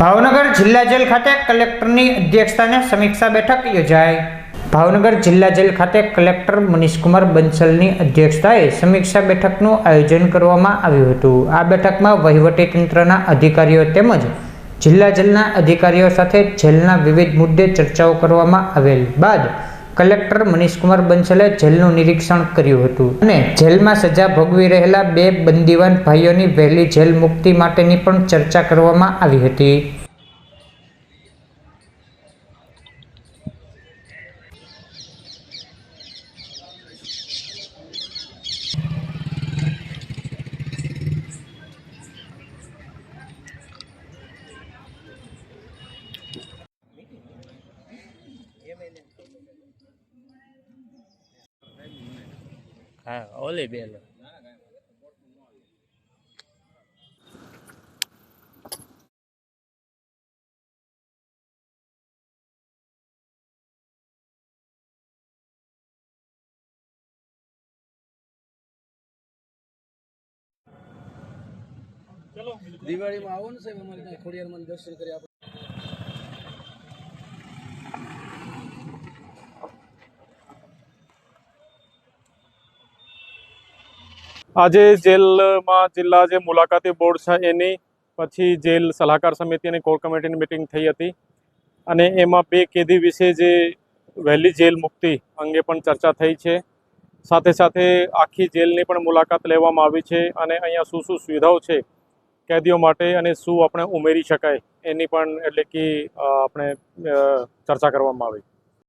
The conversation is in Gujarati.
ભાવનગર જિલ્લા જેલ ખાતે કલેક્ટરની અધ્યક્ષતાને સમીક્ષા બેઠક યોજાઈ. ભાવનગર જિલ્લા જેલ ખાતે કલેક્ટર મનીષકુમાર બંસલની અધ્યક્ષતાએ સમીક્ષા બેઠકનું આયોજન કરવામાં આવ્યું હતું. આ બેઠકમાં વહીવટીતંત્રના અધિકારીઓ તેમજ જિલ્લા જેલના અધિકારીઓ સાથે જેલના વિવિધ મુદ્દે ચર્ચાઓ કરવામાં આવેલ બાદ કલેક્ટર મનીષકુમાર બંસલે જેલનું નિરીક્ષણ કર્યું હતું અને જેલમાં સજા ભોગવી રહેલા બે બંદીવાન ભાઈઓની વહેલી જેલ મુક્તિ માટેની પણ ચર્ચા કરવામાં આવી હતી. હા ઓલી બેન દિવાળીમાં આવો ને સાહેબ અમારે ત્યાં ખોડિયારમાં દર્શન કરી આપણે આજે જેલમાં જિલ્લા જે મુલાકાતી બોર્ડ છે એની પછી જેલ સલાહકાર સમિતિ અને કોર કમિટીની મિટિંગ થઈ હતી. અને એમાં બે કેદી વિશે જે વહેલી જેલ મુક્તિ અંગે પણ ચર્ચા થઈ છે. સાથે સાથે આખી જેલની પણ મુલાકાત લેવામાં આવી છે અને અહીંયા શું શું સુવિધાઓ છે કેદીઓ માટે અને શું આપણે ઉમેરી શકાય એની પણ એટલે કે આપણે ચર્ચા કરવામાં આવી.